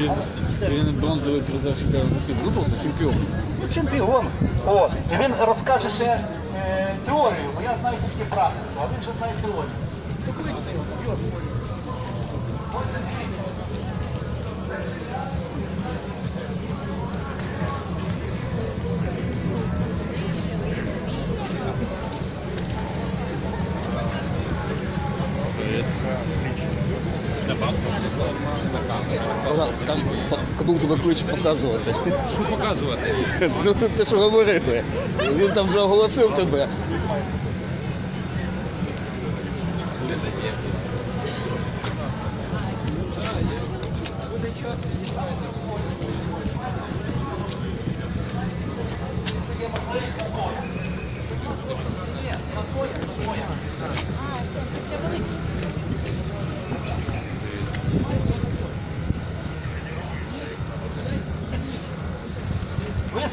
Він, він бронзовий призер чемпіонату світу. Ну просто чемпіон. Ну, чемпіон. От. І він розкаже ще е, теорію, бо я знаю тільки практику, а він ще знає теорію. Привіт. Там тебе кличе показувати. Що показувати? Ну ти що говорили. Він там вже оголосив тебе. Ви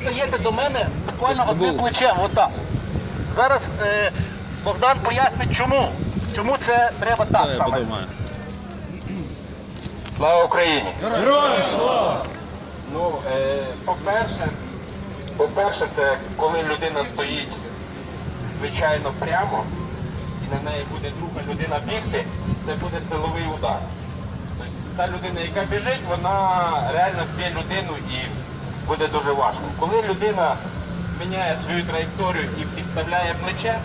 стаєте до мене буквально одним плечем, отак. Зараз е, Богдан пояснить, чому. Чому це треба так Я саме. подумаю. Слава Україні! Героям слава! Ну, е, по-перше, по-перше, це коли людина стоїть звичайно прямо, і на неї буде друга людина бігти, це буде силовий удар. Тобто та людина, яка біжить, вона реально вб'є людину і буде дуже важко. Коли людина міняє свою траєкторію і підставляє плече,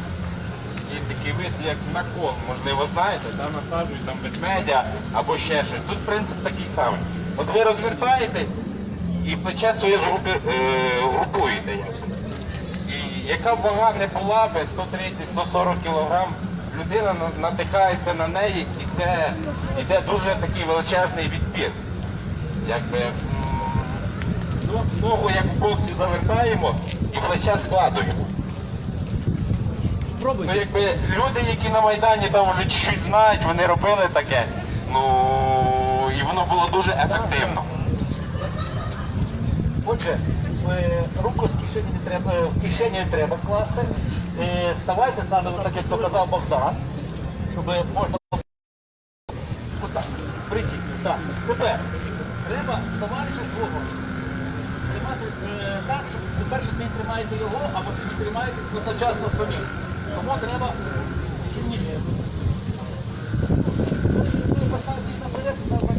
і такий вис, як на кол, можливо, знаєте, там насаджують там ведмедя або ще щось. Тут принцип такий самий. От ви розвертаєтесь і плече своє е, групуєте. І яка б вага не була би 130-140 кг, людина натикається на неї і це йде дуже такий величезний відбір. Якби ногу як в боксі завертаємо і плече складуємо. Ну, якби люди, які на Майдані там вже чуть-чуть знають, вони робили таке. Ну і воно було дуже ефективно. Отже, е, руку з кишені не треба, в кишені не треба класти. Е, ставайте саме так, як показав Богдан, щоб можна отак, присісти. Так. Тепер треба товариша свого тримати е, так, щоб, по-перше, ви тримаєте його, або ви тримаєте одночасно самі. Тому треба сильніше. Ви поставите наперед, там,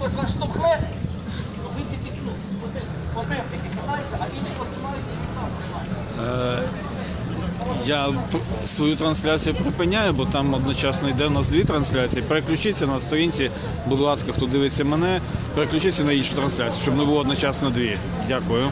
хтось вас штовхне, то ви ну, тільки тримаєте, а іншого тримаєте і сам Я свою трансляцію припиняю, бо там одночасно йде у нас дві трансляції. Переключіться на сторінці, будь ласка, хто дивиться мене, переключіться на іншу трансляцію, щоб не було одночасно дві. Дякую.